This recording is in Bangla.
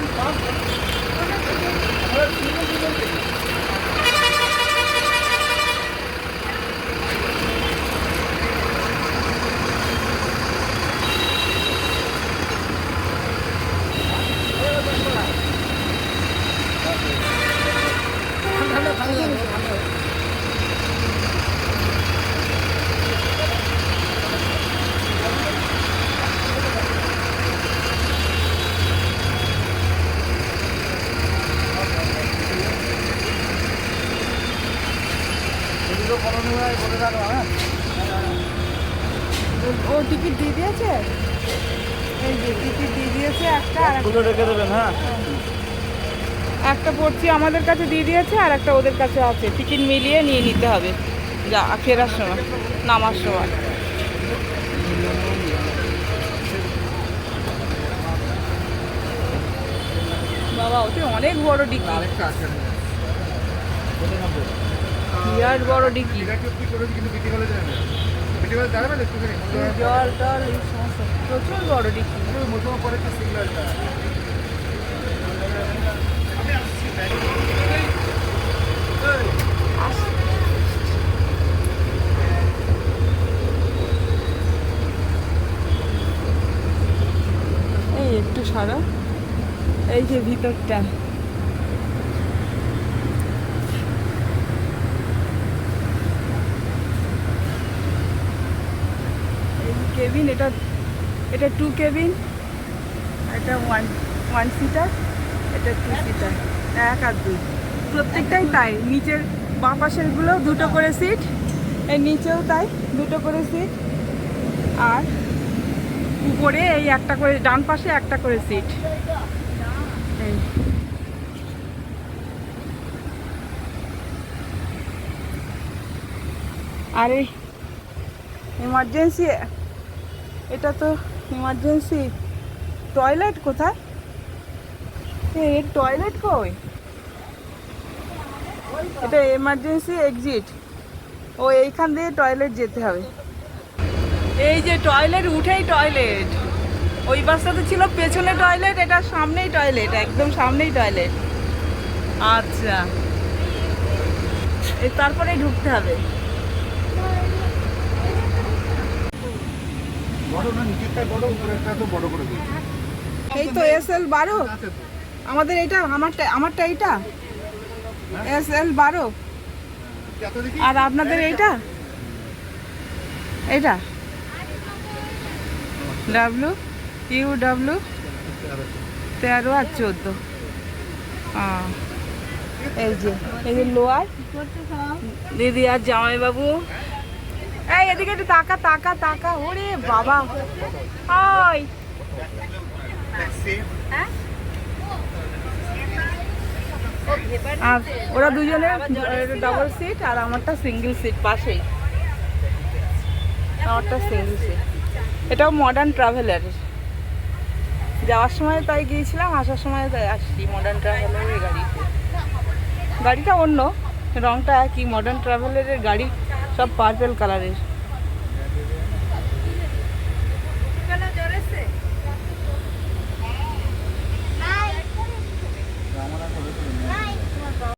감사합니다. ও টিকিট দিয়ে দিয়েছে? এই যে টিকিট দিয়ে দিয়েছে একটা আর একটা- রেখে দেবেন হ্যাঁ। একটা পড়ছি আমাদের কাছে দিয়ে দিয়েছে আর একটা ওদের কাছে আছে। টিকিট মিলিয়ে নিয়ে নিতে হবে। যা ফেরার সময় নামার সময়। বাবা ওতে অনেক বড় ডিকি বিরাট বড় ডিকি। এই প্রচুর বড় ডিকি। এই একটু সারা। এই যে ভিতরটা এই কেবিন এটা এটা টু কেবিন এটা ওয়ান ওয়ান সিটার এটা টু সিটার এক আর দুই। প্রত্যেকটাই তাই নিচের বাঁ পাশেরগুলো দুটো করে সিট এই নিচেও তাই দুটো করে সিট আর উপরে এই একটা করে ডান পাশে একটা করে সিট এই। আরে ইমার্জেন্সি এটা তো ইমার্জেন্সি টয়লেট কোথায়? এর টয়লেট কই? এটা এমার্জেন্সি এক্সিট ও, এইখান দিয়ে টয়লেট যেতে হবে। এই যে টয়লেট উঠেই টয়লেট ওই বাসটাতে ছিল পেছনে টয়লেট এটা সামনেই টয়লেট একদম সামনেই টয়লেট আচ্ছা। এই তারপরেই ঢুকতে হবে। এই তো এস এল বারো। আমাদের এটা আমারটা আমারটা এইটা? এস এল বারো। আর আপনাদের এইটা? এইটা? ডাব্লু ইউ ডাব্লু তেরো আর চোদ্দ। এই যে এই যে লোয়ার। দিদি আর জামাইবাবু। এই, এদিকে একটু তাকা তাকা তাকা। ওরে বাবা। হাই। আর ওরা দুজনে ডাবল সিট আর আমারটা সিঙ্গেল সিট পাশেই। আমারটা সিঙ্গেল সিট এটাও মডার্ন ট্রাভেলার যাওয়ার সময় তাই গিয়েছিলাম, আসার সময় তাই আসছি। মডার্ন ট্রাভেলারের গাড়িতে। গাড়িটা অন্য, রংটা একই। মডার্ন ট্রাভেলারের গাড়ি সব পার্পেল কালারের